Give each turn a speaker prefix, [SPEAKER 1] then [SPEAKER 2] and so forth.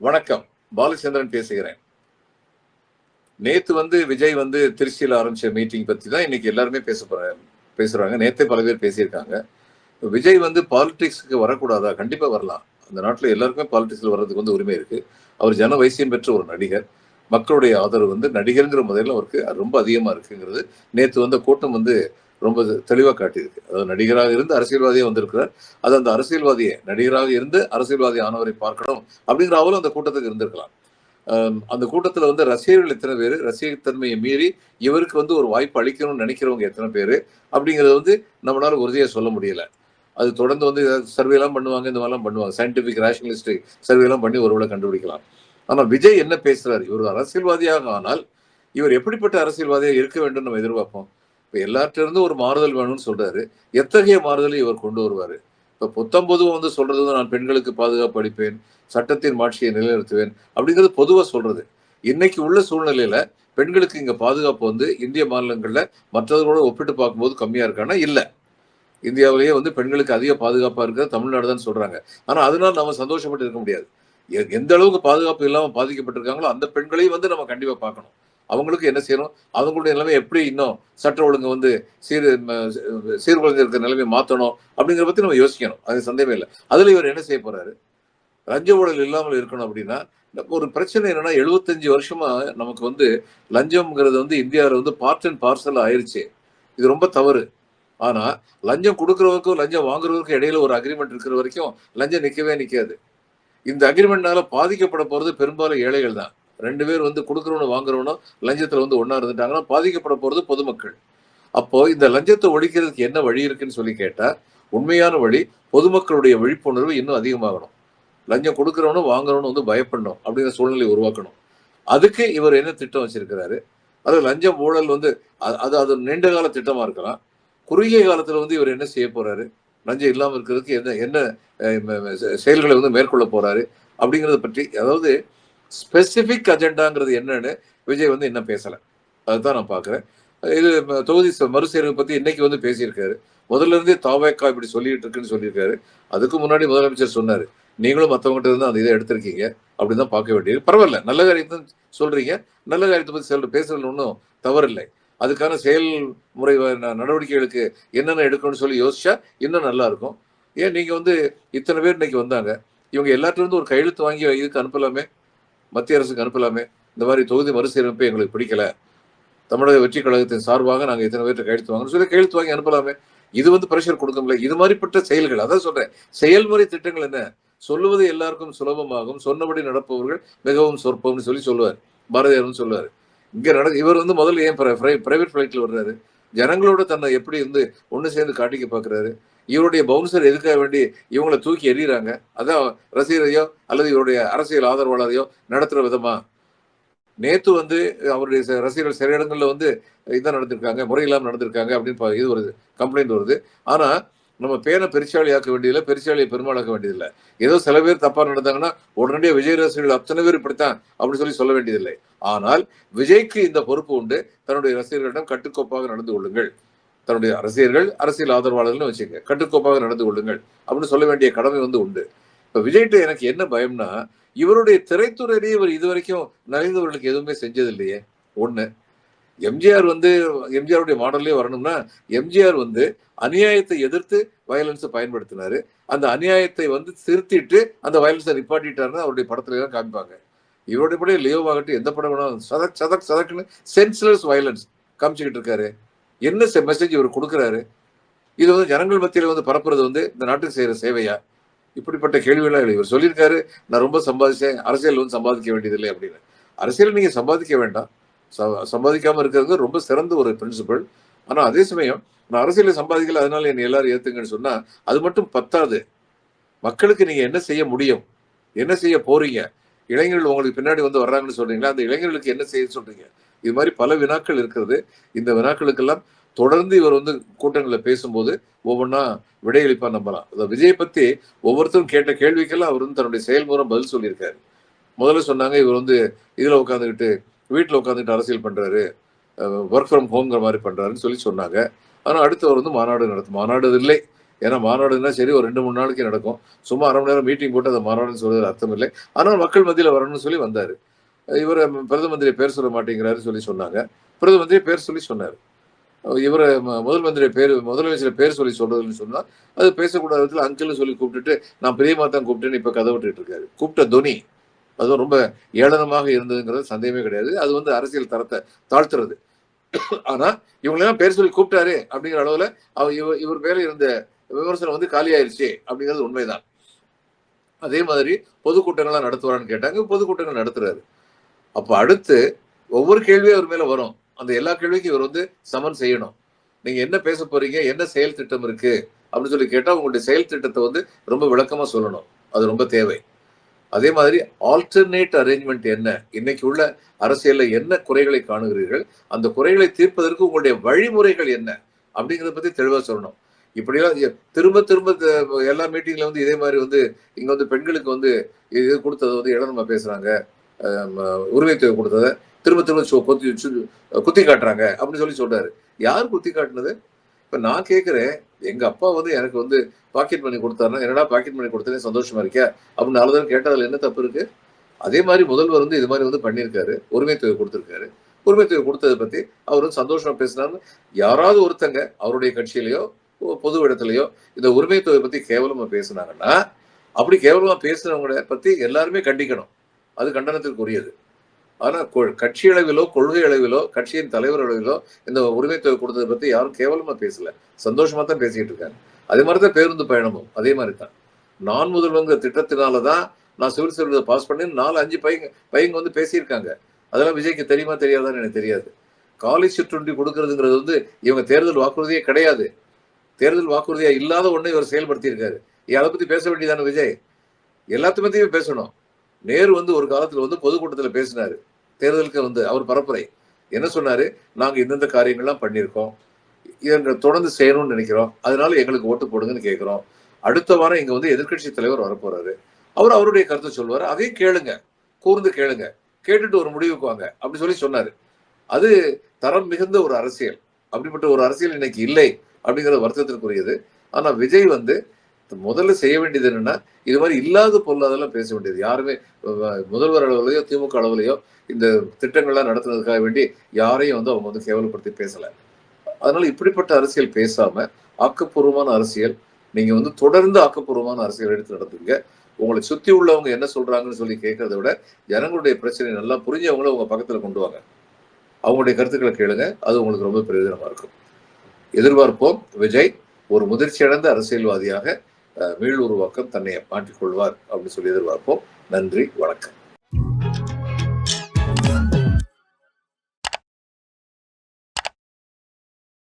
[SPEAKER 1] வணக்கம். பாலச்சந்திரன் பேசுகிறேன். நேத்து வந்து விஜய் வந்து திருச்சியில் ஆரம்பிச்ச மீட்டிங் பத்தி தான் இன்னைக்கு எல்லாருமே பேச பேசுறாங்க. நேத்தே பல பேர் பேசியிருக்காங்க. விஜய் வந்து பாலிடிக்ஸ்க்கு வரக்கூடாதா? கண்டிப்பா வரலாம். அந்த நாட்டில் எல்லாருக்குமே பாலிடிக்ஸ்ல வர்றதுக்கு வந்து உரிமை இருக்கு. அவர் ஜன வைசியம் பெற்ற ஒரு நடிகர். மக்களுடைய ஆதரவு வந்து நடிகருங்கிற முதல்ல அவருக்கு ரொம்ப அதிகமா இருக்குங்கிறது. நேத்து வந்த கூட்டம் வந்து ரொம்ப தெளிவாக காட்டியிருக்கு. அதாவது நடிகராக இருந்து அரசியல்வாதியே வந்திருக்கிறார். அது அந்த அரசியல்வாதியை நடிகராக இருந்து அரசியல்வாதி ஆனவரை பார்க்கணும் அப்படிங்கிற அவலும் அந்த கூட்டத்துக்கு இருந்திருக்கலாம். அந்த கூட்டத்தில் வந்து ரசிகர்கள் எத்தனை பேர்? ரசிகத்தன்மையை மீறி இவருக்கு வந்து ஒரு வாய்ப்பு அளிக்கணும்னு நினைக்கிறவங்க எத்தனை பேர்? அப்படிங்கிறது வந்து நம்மளால உறுதியாக சொல்ல முடியல. அது தொடர்ந்து வந்து சர்வேலாம் பண்ணுவாங்க இந்த மாதிரிலாம் பண்ணுவாங்க. சயின்டிஃபிக் ரேஷனலிஸ்ட் சர்வேலாம் பண்ணி ஒருவேளை கண்டுபிடிக்கலாம். ஆனால் விஜய் என்ன பேசுறாரு? இவர் அரசியல்வாதியாக ஆனால் இவர் எப்படிப்பட்ட அரசியல்வாதியாக இருக்க வேண்டும் நம்ம எதிர்பார்ப்போம். இப்போ எல்லார்ட்டிருந்து ஒரு மாறுதல் வேணும்னு சொல்றாரு. எத்தகைய மாறுதலை இவர் கொண்டு வருவார்? இப்போ புத்தம்பொதுவா வந்து சொல்றது வந்து நான் பெண்களுக்கு பாதுகாப்பு அளிப்பேன் சட்டத்தின் மாட்சியை நிலைநிறுத்துவேன் அப்படிங்கிறது பொதுவாக சொல்றது. இன்னைக்கு உள்ள சூழ்நிலையில பெண்களுக்கு இங்க பாதுகாப்பு வந்து இந்திய மாநிலங்கள்ல மற்றவர்களோட ஒப்பிட்டு பார்க்கும்போது கம்மியா இருக்கானா? இல்லை. இந்தியாவிலேயே வந்து பெண்களுக்கு அதிக பாதுகாப்பா இருக்கிறது தமிழ்நாடு தான் சொல்றாங்க. ஆனா அதனால நம்ம சந்தோஷப்பட்டு இருக்க முடியாது. எந்த அளவுக்கு பாதுகாப்பு இல்லாமல் பாதிக்கப்பட்டிருக்காங்களோ அந்த பெண்களையும் வந்து நம்ம கண்டிப்பா பார்க்கணும். அவங்களுக்கு என்ன செய்யணும்? அவங்களுடைய நிலைமை எப்படி இன்னும் சட்ட ஒழுங்கு வந்து சீர் சீர்குலைஞ்சு இருக்கிற நிலைமையை மாத்தணும் அப்படிங்கிற பத்தி நம்ம யோசிக்கணும். அது சந்தேகமே இல்லை. அதில் இவர் என்ன செய்ய போறாரு? லஞ்ச ஊழல் இல்லாமல் இருக்கணும் அப்படின்னா ஒரு பிரச்சனை என்னன்னா எழுபத்தஞ்சு வருஷமா நமக்கு வந்து லஞ்சம்ங்கிறது வந்து இந்தியாவில் வந்து பார்ட் அண்ட் பார்சல் ஆயிருச்சு. இது ரொம்ப தவறு. ஆனா லஞ்சம் கொடுக்கறவருக்கும் லஞ்சம் வாங்குறவருக்கும் இடையில ஒரு அக்ரிமெண்ட் இருக்கிற வரைக்கும் லஞ்சம் நிக்கவே நிக்காது. இந்த அக்ரிமெண்ட்னால பாதிக்கப்பட போறது பெரும்பாலும் ஏழைகள் தான். ரெண்டு பேர் வந்து கொடுக்குறவனும் வாங்குறவனும் லஞ்சத்தில் வந்து ஒன்றா இருந்துட்டாங்கன்னா பாதிக்கப்பட போகிறது பொதுமக்கள். அப்போ இந்த லஞ்சத்தை ஒழிக்கிறதுக்கு என்ன வழி இருக்குன்னு சொல்லி கேட்டால் உண்மையான வழி பொதுமக்களுடைய விழிப்புணர்வு இன்னும் அதிகமாகணும். லஞ்சம் கொடுக்குறவனும் வாங்குறவனும் வந்து பயப்படணும் அப்படிங்கிற சூழ்நிலை உருவாக்கணும். அதுக்கு இவர் என்ன திட்டம் வச்சிருக்கிறாரு? அது லஞ்சம் ஊழல் வந்து அது அது நீண்ட கால திட்டமா இருக்கலாம். குறுகிய காலத்துல வந்து இவர் என்ன செய்ய போறாரு? லஞ்சம் இல்லாமல் இருக்கிறதுக்கு என்ன என்ன செ- செயல்களை வந்து மேற்கொள்ள போறாரு? அப்படிங்கறத பற்றி அதாவது ஸ்பெசிஃபிக் அஜெண்டாங்கிறது என்னன்னு விஜய் வந்து இன்னும் பேசல. அதுதான் நான் பாக்குறேன் இது தொகுதி மறுசீரமைப்பு பத்தி இன்னைக்கு வந்து பேசியிருக்காரு. முதல்ல இருந்தே தாவேக்கா இப்படி சொல்லிட்டு இருக்குன்னு சொல்லியிருக்காரு. அதுக்கு முன்னாடி முதலமைச்சர் சொன்னாரு நீங்களும் மற்றவங்ககிட்ட இருந்து அந்த இதை எடுத்திருக்கீங்க அப்படின்னு தான் பார்க்க வேண்டியது. பரவாயில்ல நல்ல காரியத்தை சொல்றீங்க. நல்ல காரியத்தை பத்தி சொல்ற பேசுறதுல ஒன்றும் தவறில்லை. அதுக்கான செயல்முறை நடவடிக்கைகளுக்கு என்னென்ன எடுக்கணும்னு சொல்லி யோசிச்சா இன்னும் நல்லா இருக்கும். ஏன் நீங்க வந்து இத்தனை பேர் இன்னைக்கு வந்தாங்க? இவங்க எல்லாத்துல இருந்து ஒரு கையெழுத்து வாங்கி இதுக்கு அனுப்பலாமே? மத்திய அரசுக்கு அனுப்பலாமே. இந்த மாதிரி தொகுதி மறுசீரமைப்பு எங்களுக்கு பிடிக்கல. தமிழக வெற்றி கழகத்தின் சார்பாக நாங்கள் இத்தனை பேர்ட்ட கையெழுத்து வாங்கணும் சொல்லி கையெழுத்து வாங்கி அனுப்பலாமே. இது வந்து பிரஷர் கொடுக்கும்ல இது மாதிரிப்பட்ட செயல்கள் அதான் சொல்றேன். செயல்முறை திட்டங்கள் என்ன? சொல்லுவது எல்லாருக்கும் சுலபமாகும். சொன்னபடி நடப்பவர்கள் மிகவும் சொற்பம்னு சொல்லி சொல்லுவார். பாரதியார்னு சொல்லுவார். இங்கே நட இவர் வந்து முதல்ல ஏன் பிரைவேட் ஃப்ளைட்டில் வர்றாரு? ஜனங்களோட தன்னை எப்படி வந்து ஒன்று சேர்ந்து காட்டிக்க பாக்குறாரு? இவருடைய பவுன்சர் எதுக்க வேண்டி இவங்களை தூக்கி எறிகிறாங்க? அதான் ரசிகரையோ அல்லது இவருடைய அரசியல் ஆதரவாளரையோ நடத்துற விதமா? நேத்து வந்து அவருடைய ரசிகர்கள் சில இடங்கள்ல வந்து இதான் நடந்திருக்காங்க முறையில்லாமல் நடந்திருக்காங்க அப்படின்னு இது வருது கம்ப்ளைண்ட் வருது. ஆனா நம்ம பேரை பெருச்சாளி ஆக்க வேண்டியதில்லை பெருச்சாளியை பெருமாளாக்க வேண்டியதில்லை. ஏதோ சில பேர் தப்பா நடந்தாங்கன்னா உடனடியாக விஜய் ரசிகர்கள் அத்தனை பேர் இப்படித்தான் அப்படின்னு சொல்லி சொல்ல வேண்டியதில்லை. ஆனால் விஜய்க்கு இந்த பொறுப்பு உண்டு. தன்னுடைய ரசிகர்களிடம் கட்டுக்கோப்பாக நடந்து கொள்ளுங்கள். தன்னுடைய அரசியர்கள் அரசியல் ஆதரவாளர்கள்னு வச்சுக்க கட்டுக்கோப்பாக நடந்து கொள்ளுங்கள் அப்படின்னு சொல்ல வேண்டிய கடமை வந்து உண்டு. இப்போ விஜய்கிட்ட எனக்கு என்ன பயம்னா இவருடைய திரைத்துறையிலேயே இவர் இதுவரைக்கும் நலிந்தவர்களுக்கு எதுவுமே செஞ்சது இல்லையே ஒன்று எம்ஜிஆர் வந்து எம்ஜிஆருடைய மாடல்லே வரணும்னா எம்ஜிஆர் வந்து அநியாயத்தை எதிர்த்து வயலன்ஸை பயன்படுத்தினாரு. அந்த அநியாயத்தை வந்து திருத்திட்டு அந்த வயலன்ஸை நிப்பாட்டிட்டாருன்னு அவருடைய படத்துல தான் காமிப்பாங்க. இவருடைய படம் லியோவாகட்டும் எந்த படம் வேணாலும் சதக் சதக் சதக்குன்னு சென்ஸ்லெஸ் வயலன்ஸ் காமிச்சுக்கிட்டு இருக்காரு. என்ன மெசேஜ் இவர் கொடுக்குறாரு? இது வந்து ஜனங்கள் மத்தியில் வந்து பரப்புறது வந்து இந்த நாட்டுக்கு செய்கிற சேவையா? இப்படிப்பட்ட கேள்வியெல்லாம் இல்லை. இவர் சொல்லியிருக்காரு. நான் ரொம்ப சம்பாதிச்சேன். அரசியல் வந்து சம்பாதிக்க வேண்டியதில்லை அப்படின்னு. அரசியல் நீங்கள் சம்பாதிக்க வேண்டாம். ச- இருக்கிறது ரொம்ப சிறந்த ஒரு பிரின்சிபல் ஆனால் அதே சமயம் நான் அரசியலை சம்பாதிக்கல அதனால என்னை எல்லாரும் ஏற்றுங்கன்னு சொன்னால் அது மட்டும் பத்தாது. மக்களுக்கு நீங்கள் என்ன செய்ய முடியும்? என்ன செய்ய போறீங்க? இளைஞர்கள் உங்களுக்கு பின்னாடி வந்து வர்றாங்கன்னு சொல்றீங்களா? அந்த இளைஞர்களுக்கு என்ன செய்ய சொல்றீங்க? இது மாதிரி பல வினாக்கள் இருக்கிறது. இந்த வினாக்களுக்கெல்லாம் தொடர்ந்து இவர் வந்து கூட்டங்களில் பேசும்போது ஒவ்வொன்றா விடையளிப்பா நம்பலாம். விஜயை பத்தி ஒவ்வொருத்தரும் கேட்ட கேள்விக்கெல்லாம் அவர் வந்து தன்னுடைய செயல் மூலம் பதில் சொல்லியிருக்காரு. முதல்ல சொன்னாங்க இவர் வந்து இதில் உட்காந்துக்கிட்டு வீட்டில் உட்காந்துக்கிட்டு அரசியல் பண்றாரு ஒர்க் ஃப்ரம் ஹோம்ங்கிற மாதிரி பண்றாருன்னு சொல்லி சொன்னாங்க. ஆனால் அடுத்து அவர் வந்து மாநாடு நடத்தும். மாநாடு இல்லை. ஏன்னா மாநாடுன்னா சரி ஒரு ரெண்டு மூணு நாளைக்கு நடக்கும். சும்மா அரை மணி நேரம் மீட்டிங் போட்டு அதை மாநாடுன்னு சொல்றது அர்த்தம் இல்லை. ஆனால் மக்கள் மத்தியில் வரணும்னு சொல்லி வந்தாரு. இவர் பிரதம மந்திரி பேர் சொல்ல மாட்டேங்கிறாரு சொல்லி சொன்னாங்க. பிரதம மந்திரி பேர் சொல்லி சொன்னார். இவரை முதல் மந்திரி பேர் முதலமைச்சர் பேர் சொல்லி சொல்றதுன்னு சொன்னா அது பேசக்கூடாத விதத்தில் அங்கிள் சொல்லி கூப்பிட்டுட்டு நான் பிரியமா தான் கூப்பிட்டேன்னு இப்போ கதை விட்டுட்டு இருக்காரு. கூப்பிட்ட துணி அதுவும் ரொம்ப ஏளனமாக இருந்ததுங்கிறது சந்தேகமே கிடையாது. அது வந்து அரசியல் தரத்தை தாழ்த்துறது. ஆனா இவங்களெல்லாம் பேர் சொல்லி கூப்பிட்டாரு அப்படிங்கிற அளவுல அவர் இவர் இவர் பேர்ல இருந்த விமர்சனம் வந்து காலியாயிருச்சு அப்படிங்கிறது உண்மைதான். அதே மாதிரி பொதுக்கூட்டங்கள்லாம் நடத்துவாரான்னு கேட்டாங்க. பொதுக்கூட்டங்கள் நடத்துறாரு. அப்ப அடுத்து ஒவ்வொரு கேள்வியும் அவர் மேல வரும். அந்த எல்லா கேள்விக்கும் இவர் வந்து சமன் செய்யணும். நீங்க என்ன பேச போறீங்க? என்ன செயல் திட்டம் இருக்கு? அப்படின்னு சொல்லி கேட்டா உங்களுடைய செயல் திட்டத்தை வந்து ரொம்ப விளக்கமா சொல்லணும். அது ரொம்ப தேவை. அதே மாதிரி ஆல்டர்னேட் அரேஞ்ச்மெண்ட் என்ன? இன்னைக்கு உள்ள அரசியல்ல என்ன குறைகளை காணுகிறீர்கள்? அந்த குறைகளை தீர்ப்பதற்கு உங்களுடைய வழிமுறைகள் என்ன? அப்படிங்கிறத பத்தி தெளிவா சொல்லணும். இப்படியெல்லாம் திரும்ப திரும்ப எல்லா மீட்டிங்ல வந்து இதே மாதிரி வந்து இங்க வந்து பெண்களுக்கு வந்து இது கொடுத்தது வந்து இடம் பேசுறாங்க. உரிமைத்தொகை உரிமை தொகை கொடுத்ததை திரும்ப திரும்ப சு- குத்தி சு- குத்தி காட்டுறாங்க அப்படின்னு சொல்லி சொல்றாரு. யார் குத்தி காட்டினது? இப்போ நான் கேட்குறேன் எங்கள் அப்பா வந்து எனக்கு வந்து பாக்கெட் மணி கொடுத்தாருன்னா என்னடா பாக்கெட் மணி கொடுத்தனே சந்தோஷமா இருக்கியா? அப்படின்னு நாலு தடவை கேட்டதுல என்ன தப்பு இருக்கு? அதே மாதிரி முதல்வர் வந்து இது மாதிரி வந்து பண்ணியிருக்காரு உரிமை தொகை கொடுத்திருக்காரு. உரிமை தொகை கொடுத்ததை பற்றி அவர் வந்து சந்தோஷமா பேசினாருன்னு யாராவது ஒருத்தங்க அவருடைய கட்சியிலையோ பொது இடத்துலையோ இந்த உரிமை தொகை கேவலமாக கேவலமா பேசுனாங்கன்னா அப்படி கேவலமாக பேசுனவங்கள பற்றி எல்லாருமே கண்டிக்கணும். அது கண்டனத்திற்குரியது. ஆனால் கொ- கட்சி அளவிலோ கொள்கை அளவிலோ கட்சியின் தலைவர் அளவிலோ இந்த உரிமை தொகை கொடுத்ததை பற்றி யாரும் கேவலமாக பேசல. சந்தோஷமாக தான் பேசிக்கிட்டு இருக்காங்க. அதே மாதிரி தான் பேருந்து பயணமும் அதே மாதிரி தான். நான் முதல்வங்கிற திட்டத்தினால தான் நான் சிவில் சர்வீஸை பாஸ் பண்ணி நாலு அஞ்சு பையங்க பையங்க வந்து பேசியிருக்காங்க. அதெல்லாம் விஜய்க்கு தெரியுமா தெரியாதான்னு எனக்கு தெரியாது. காலை சிற்றுண்டி கொடுக்கறதுங்கிறது வந்து இவங்க தேர்தல் வாக்குறுதியே கிடையாது. தேர்தல் வாக்குறுதியாக இல்லாத ஒண்ணு இவர் செயல்படுத்தியிருக்காரு. அதை பற்றி பேச வேண்டியதானே விஜய்? எல்லாத்த பத்தியுமே பேசணும். நேரு வந்து ஒரு காலத்துல வந்து பொதுக்கூட்டத்துல பேசினாரு. தேர்தலுக்கு வந்து அவர் பரப்புரை. என்ன சொன்னாரு? நாங்க இந்தந்த காரியங்கள்லாம் பண்ணியிருக்கோம். இதை தொடர்ந்து செய்யணும்னு நினைக்கிறோம். அதனால எங்களுக்கு ஓட்டு போடுங்கன்னு கேட்கிறோம் அடுத்த வாரம் இங்க வந்து எதிர்க்கட்சி தலைவர் வரப்போறாரு. அவர் அவருடைய கருத்தை சொல்வாரு அதையும் கேளுங்க. கூர்ந்து கேளுங்க. கேட்டுட்டு ஒரு முடிவுக்கு வாங்க. அப்படி சொல்லி சொன்னாரு. அது தரம் மிகுந்த ஒரு அரசியல். அப்படிப்பட்ட ஒரு அரசியல் இன்னைக்கு இல்லை. அப்படிங்கிறது வருத்தத்திற்குரியது. ஆனா விஜய் வந்து முதல்ல செய்ய வேண்டியது என்னன்னா இது மாதிரி இல்லாத பொருளாதாரம் பேச வேண்டியது. யாருமே முதல்வர் அளவுலையோ திமுக அளவுலையோ இந்த திட்டங்கள்லாம் நடத்துனதுக்காக வேண்டி யாரையும் வந்து அவங்க வந்து கேவலப்படுத்தி பேசல. அதனால இப்படிப்பட்ட அரசியல் பேசாம ஆக்கப்பூர்வமான அரசியல் நீங்க வந்து தொடர்ந்து ஆக்கப்பூர்வமான அரசியல் எடுத்து நடத்துங்க உங்களை சுத்தி உள்ளவங்க என்ன சொல்றாங்கன்னு சொல்லி கேட்கறத விட ஜனங்களுடைய பிரச்சனை நல்லா புரிஞ்சவங்கள உங்க பக்கத்துல கொண்டு வாங்க. அவங்களுடைய கருத்துக்களை கேளுங்க. அது உங்களுக்கு ரொம்ப பிரயோஜனமா இருக்கும். எதிர்பார்ப்போம். விஜய் ஒரு முதிர்ச்சி அடைந்த அரசியல்வாதியாக மீள் உருவாக்கம் தன்னை மாற்றிக்கொள்வார் அப்படின்னு சொல்லி எதிர்பார்ப்போம். நன்றி வணக்கம்.